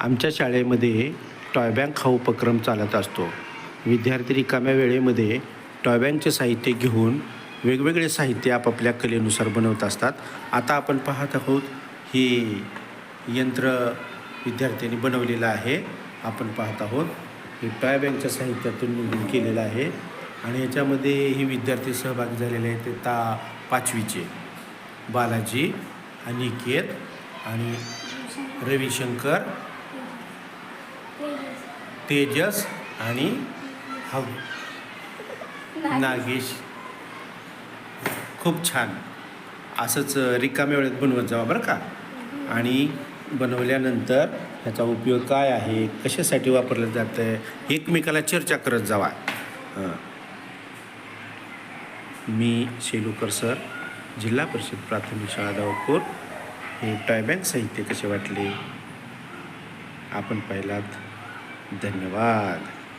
आमच्या शाळेमध्ये टॉयबँक हा उपक्रम चालत असतो. विद्यार्थी रिकाम्या वेळेमध्ये टॉयबँकचे साहित्य घेऊन वेगवेगळे साहित्य आपापल्या कलेनुसार बनवत असतात. आता आपण पाहत आहोत हे यंत्र विद्यार्थ्यांनी बनवलेलं आहे. आपण पाहत आहोत हे टॉयबँकच्या साहित्यातून निवडून केलेलं आहे आणि याच्यामध्ये हे विद्यार्थी सहभागी झालेले आहेत ते ता पाचवीचे बालाजी अनिकेत आणि रविशंकर तेजस. आणि हव नागेश. खूप छान. असंच रिकाम्या वेळेत बनवत जावा बरं का? आणि बनवल्यानंतर ह्याचा उपयोग काय आहे? कशासाठी वापरलं जातं आहे? एकमेकाला चर्चा करत जावा. मी शेलूकर सर जिल्हा परिषद प्राथमिक शाळा दावपूर हे टॉयबँक साहित्य कसे वाटले? आपण पाहिलात. धन्यवाद.